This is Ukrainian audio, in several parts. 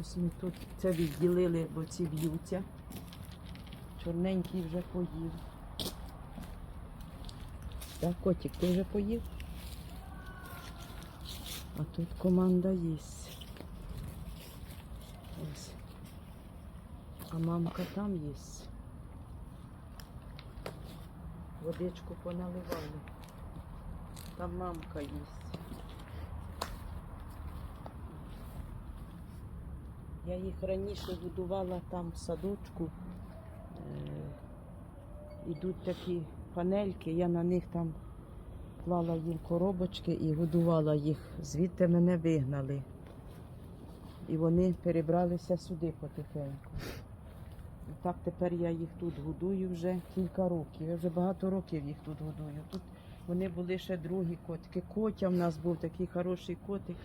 Ось ми тут це відділили, бо ці б'ються. Чорненький вже поїв. Так, котик, ти вже поїв? А тут команда є. Ось. А мамка там є. Водичку поналивали. Там мамка є. Я їх раніше будувала там в садочку. Е, Ідуть такі панельки, я на них там клала їм коробочки і годувала їх. Звідти мене вигнали. І вони перебралися сюди потихеньку. І так тепер я їх тут годую вже кілька років. Я вже багато років їх тут годую. Тут вони були ще другі котики. Котя в нас був такий хороший котик,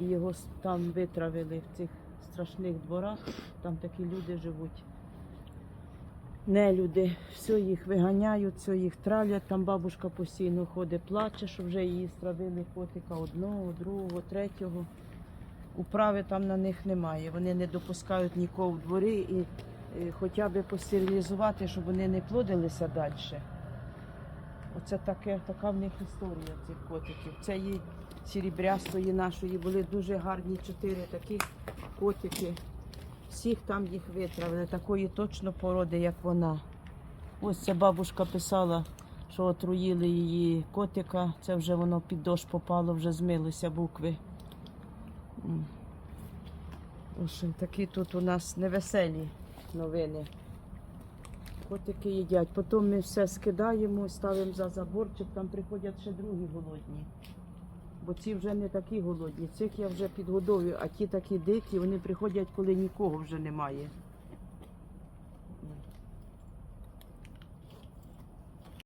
і його там витравили в цих страшних дворах. Там такі люди живуть. Не люди, все їх виганяють, все їх тралять. Там бабушка постійно ходить, плаче, що вже її стравили котика одного, другого, третього. Управи там на них немає. Вони не допускають нікого в дворі і е, хоча б постерилізувати, щоб вони не плодилися далі. Оце таке, така в них історія цих котиків. Це її сірібрястої нашої були дуже гарні чотири такі котики. Всіх там їх витравили, такої точно породи, як вона. Ось ця бабушка писала, що отруїли її котика. Це вже воно під дощ попало, вже змилися букви. Общем, такі тут у нас невеселі новини. Котики їдять. Потім ми все скидаємо, ставимо за заборчик, там приходять ще другі голодні. Бо ці вже не такі голодні. Цих я вже підгодовую, а ті такі дикі, вони приходять, коли нікого вже немає.